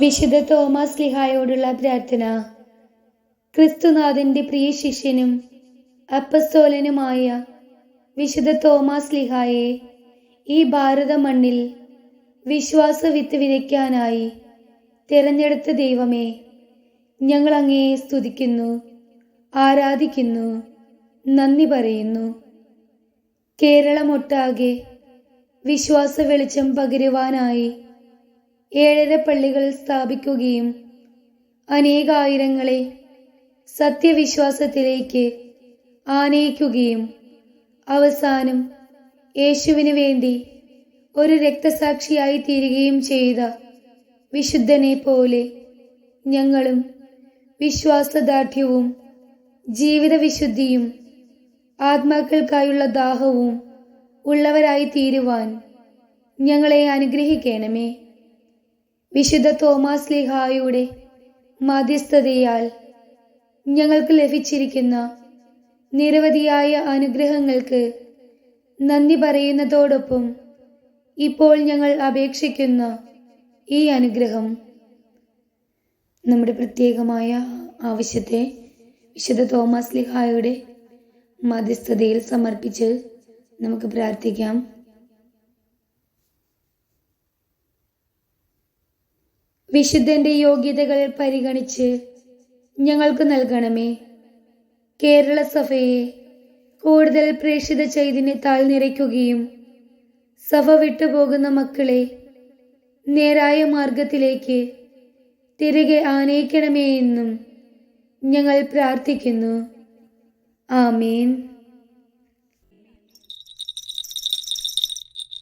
വിശുദ്ധ തോമസ് ലിഹായോടുള്ള പ്രാർത്ഥന. ക്രിസ്തുനാഥന്റെ പ്രിയ ശിഷ്യനും അപ്പസ്തോലനുമായ വിശുദ്ധ തോമസ് ലിഹായെ ഈ ഭാരത മണ്ണിൽ വിശ്വാസ വിത്ത് വിതയ്ക്കാനായി തിരഞ്ഞെടുത്ത ദൈവമേ ഞങ്ങൾ അങ്ങയെ സ്തുതിക്കുന്നു ആരാധിക്കുന്നു നന്ദി പറയുന്നു. കേരളമൊട്ടാകെ വിശ്വാസ വെളിച്ചം പകരുവാനായി ഏഴര പള്ളികൾ സ്ഥാപിക്കുകയും അനേകായിരങ്ങളെ സത്യവിശ്വാസത്തിലേക്ക് ആനയിക്കുകയും അവസാനം യേശുവിന് വേണ്ടി ഒരു രക്തസാക്ഷിയായി തീരുകയും ചെയ്ത വിശുദ്ധനെ പോലെ ഞങ്ങളും വിശ്വാസദാർഢ്യവും ജീവിത വിശുദ്ധിയും ആത്മാക്കൾക്കായുള്ള ദാഹവും ഉള്ളവരായി തീരുവാൻ ഞങ്ങളെ അനുഗ്രഹിക്കണമേ. വിശുദ്ധ തോമാസ് ലിഹായുടെ മധ്യസ്ഥതയാൽ ഞങ്ങൾക്ക് ലഭിച്ചിരിക്കുന്ന നിരവധിയായ അനുഗ്രഹങ്ങൾക്ക് നന്ദി പറയുന്നതോടൊപ്പം ഇപ്പോൾ ഞങ്ങൾ അപേക്ഷിക്കുന്ന ഈ അനുഗ്രഹം നമ്മുടെ പ്രത്യേകമായ ആവശ്യത്തെ വിശുദ്ധ തോമസ് ലിഹായുടെ മധ്യസ്ഥതയിൽ സമർപ്പിച്ച് നമുക്ക് പ്രാർത്ഥിക്കാം. വിശുദ്ധന്റെ യോഗ്യതകൾ പരിഗണിച്ച് ഞങ്ങൾക്ക് നൽകണമേ. കേരള സഭയെ കൂടുതൽ പ്രേക്ഷിത ചൈതന്യത്താൽ നിറയ്ക്കുകയും സഭ വിട്ടുപോകുന്ന മക്കളെ നേരായ മാർഗത്തിലേക്ക് തിരികെ ആനയിക്കണമേ എന്നും ഞങ്ങൾ പ്രാർത്ഥിക്കുന്നു. ആമേൻ.